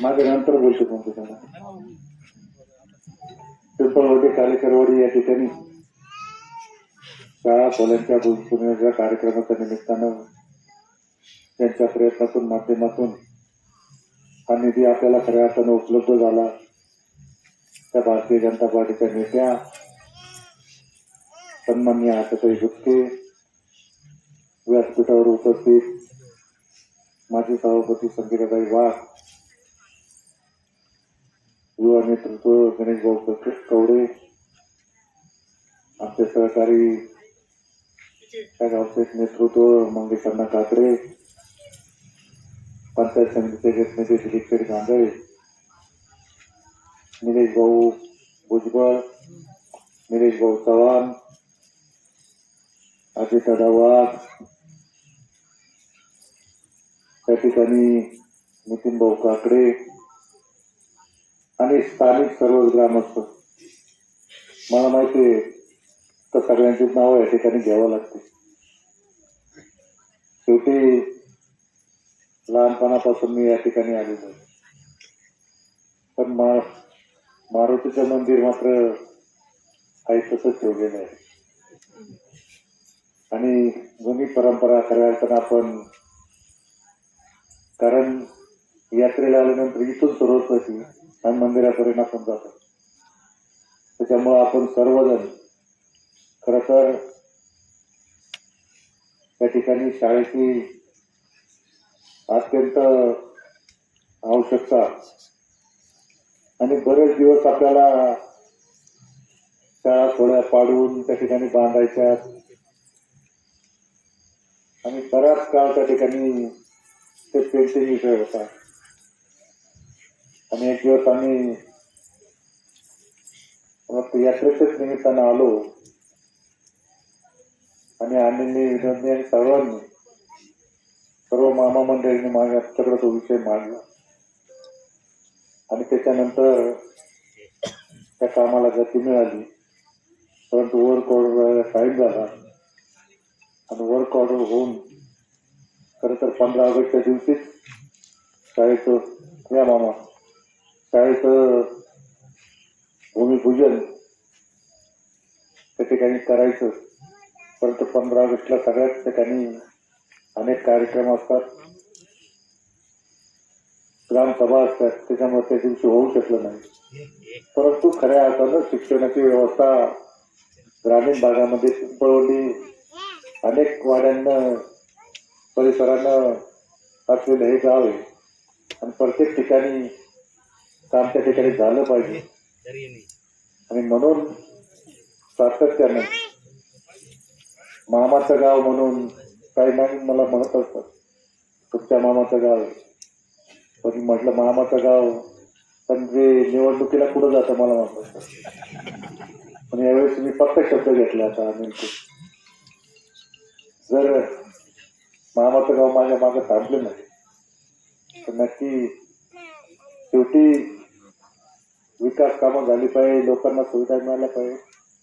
माझ्या नंतर बोलतो तुमचं त्यांना पिंपळवाडी कालेकरवाडी या ठिकाणी शाळा कॉलेजच्या पुण्याच्या कार्यक्रमाच्या निमित्तानं त्यांच्या प्रयत्नातून माध्यमातून हा निधी आपल्याला खऱ्या अर्थानं उपलब्ध झाला. त्या भारतीय जनता पार्टीच्या नेत्या सन्मान्य आशाताई गुप्ते व्यासपीठावर उपस्थित माजी सभापती संगीताताई वाघ युवा नेतृत्व गणेश भाऊ कवडे आमचे सहकारी त्या गावचे नेतृत्व मंगेश अण्णा काकडे पंचायत समितीचे नेते दिलीप पेठ गांधळे निलेश भाऊ भुजबळ निलेश भाऊ चव्हाण अजित दादा वाघ त्या ठिकाणी नितीन भाऊ काकडे आणि स्थानिक सर्व ग्रामस्थ. मला माहिती आहे तर सगळ्यांचीच नावं या ठिकाणी घ्यावं लागते. शेवटी लहानपणापासून मी या ठिकाणी आलेलो आहे. पण मा मारुतीचं मंदिर मात्र आहे तसंच ठेवलेलं आहे. आणि जुनी परंपरा खऱ्या अर्थानं आपण कारण यात्रेला आल्यानंतर इथून सुरुवात होती आणि मंदिरापर्यंत आपण जातो त्याच्यामुळं आपण सर्वजण खर तर त्या ठिकाणी शाळेची अत्यंत आवश्यकता आणि बरेच दिवस आपल्याला शाळा थोड्या पाडून त्या ठिकाणी बांधायच्या. आणि बराच काळ त्या ठिकाणी ते पेंटिंग होता. आणि एक दिवस आम्ही फक्त यात्रेच्याच निमित्तानं आलो. आणि आम्ही विनोदनी आणि सर्वांनी सर्व मामा मंडळींनी माझ्या आमच्याकडे तो विषय मांडला. आणि त्याच्यानंतर त्या कामाला गती मिळाली. परंतु वर्क ऑर्डर साईन झाला. आणि वर्क ऑर्डर होऊन खरं तर पंधरा ऑगस्टच्या दिवशीच शाळेचं या मामा शाळेचं भूमिपूजन त्या ठिकाणी करायचं परंतु पंधरा ऑगस्टला सगळ्याच ठिकाणी अनेक कार्यक्रम असतात ग्रामसभा असतात त्याच्यामुळे त्या दिवशी होऊ शकलं नाही परंतु खऱ्या अर्थानं शिक्षणाची व्यवस्था ग्रामीण भागामध्ये पिंपळवली अनेक वाड्यांना परिसरानं असलेलं हे गाव आहे आणि प्रत्येक ठिकाणी काम त्या ठिकाणी झालं पाहिजे. आणि म्हणून सातत्यानं मामाचं गाव म्हणून काही नाही मला म्हणत असतात. तुमच्या मामाचं गाव. पण म्हटलं मामाचं गाव पण जे निवडणुकीला कुठं जातं मला म्हणत पण यावेळेस मी फक्त शब्द घेतला आता नेमके जर मामाचं गाव माझ्या मागं थांबलं नाही तर नक्की शेवटी विकास कामं झाली पाहिजे लोकांना सुविधा मिळाल्या पाहिजे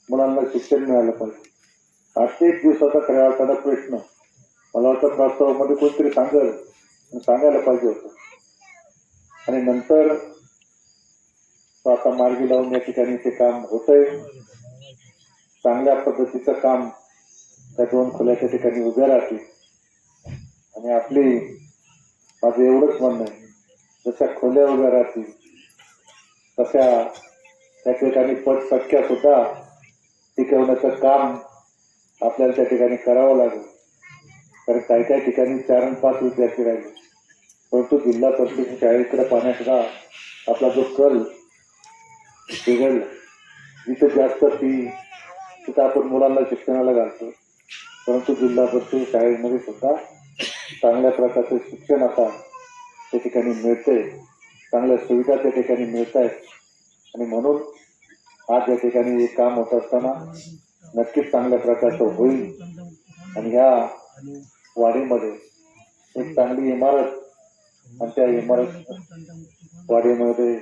मुलांना शिक्षण मिळालं पाहिजे. आजच्या दिवसाचा खऱ्या अर्थाचा प्रश्न. मला वाटतं प्रस्तावामध्ये कोणतरी सांगेल सांगायला पाहिजे होतं. आणि नंतर तो आता मार्गी लावून या ठिकाणी ते काम होतंय. चांगल्या पद्धतीचं काम त्या दोन खोल्याच्या ठिकाणी उभ्या राहतील. आणि आपली माझं एवढंच म्हणणं आहे जशा खोल्या उभ्या राहतील तशा त्या ठिकाणी पटसख्या सुद्धा टिकवण्याचं काम आपल्याला त्या ठिकाणी करावं लागेल. कारण काही काही ठिकाणी चार आणि पाच विद्यार्थी राहिले. परंतु जिल्हा परिषद शाळेकडे पाहण्याचा आपला जो कल बिघडला. जिथे जास्त फी तिथं आपण मुलांना शिक्षणाला घालतो. परंतु जिल्हा परिषद शाळेमध्ये सुद्धा चांगल्या प्रकारचं शिक्षण आता त्या ठिकाणी मिळते चांगल्या सुविधा त्या ठिकाणी मिळत आहेत आणि म्हणून आज या ठिकाणी हे काम होत असताना नक्कीच चांगल्या प्रकारचं होईल. आणि ह्या वाडीमध्ये एक चांगली इमारत आणि त्या इमारत वाडीमध्ये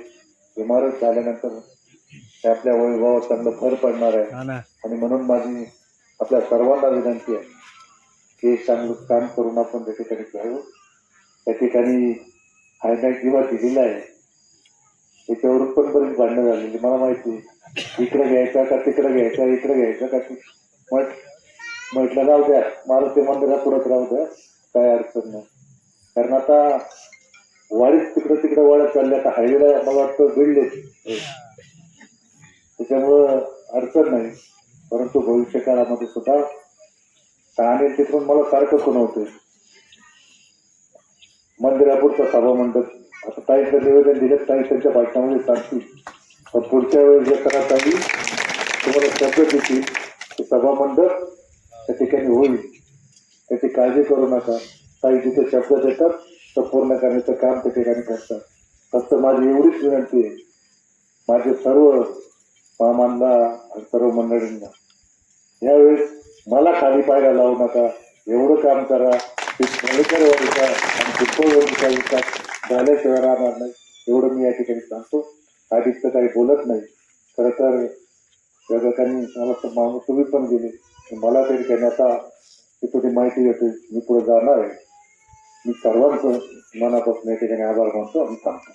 इमारत झाल्यानंतर ते आपल्या वैभवावर चांगलं भर पडणार आहे. आणि म्हणून माझी आपल्या सर्वांना विनंती आहे की चांगलं काम करून आपण त्या ठिकाणी घ्यावं त्या ठिकाणी फायनॅन्स किंवा दिलेला आहे. त्याच्यावरून पण बरेच भांडणं झालेली म्हणजे मला माहिती आहे. इकडे घ्यायचा का तिकडे घ्यायचा इकडे घ्यायचा का ति- म्हट म्हटलं राहू द्या. मारुती मंदिरात पुढत राहू द्या. काय अडचण नाही. कारण आता वाढीत तिकडे तिकडे वळत चालले. आता हायवेला मला वाटतं भिडले त्याच्यामुळं अडचण नाही. परंतु भविष्य काळामध्ये सुद्धा आणि तिथून मला सारखं खुणवतंय मंदिरापुरचा सभा मंडप. असं ताईचं निवेदन दिलं ताई त्यांच्या भाषणामध्ये सांगतील. पुढच्या वेळेस येताना ताई तुम्हाला शब्द देतील की सभा मंडप त्या ठिकाणी होईल. त्याची काळजी करू नका. ताई जिथे शब्द देतात तर पूर्ण करण्याचं काम त्या ठिकाणी करतात. फक्त माझी एवढीच विनंती आहे. माझे सर्व मामांना आणि सर्व मंडळींना. यावेळेस मला खाली पायला लावू नका. एवढं काम करा. की मलेकरवाडीचा आणि चित्तोडवाडीचा विकास झाल्याशिवाय राहणार नाही एवढं मी या ठिकाणी सांगतो अधिकचं काही बोलत नाही खरं तर या मला तर माणूस तुम्ही पण गेले मला तरी ठिकाणी आता ती माहिती येते मी पुढे जाणार आहे. मी सर्वांचं मनापासून या ठिकाणी आभार मानतो आणि सांगतो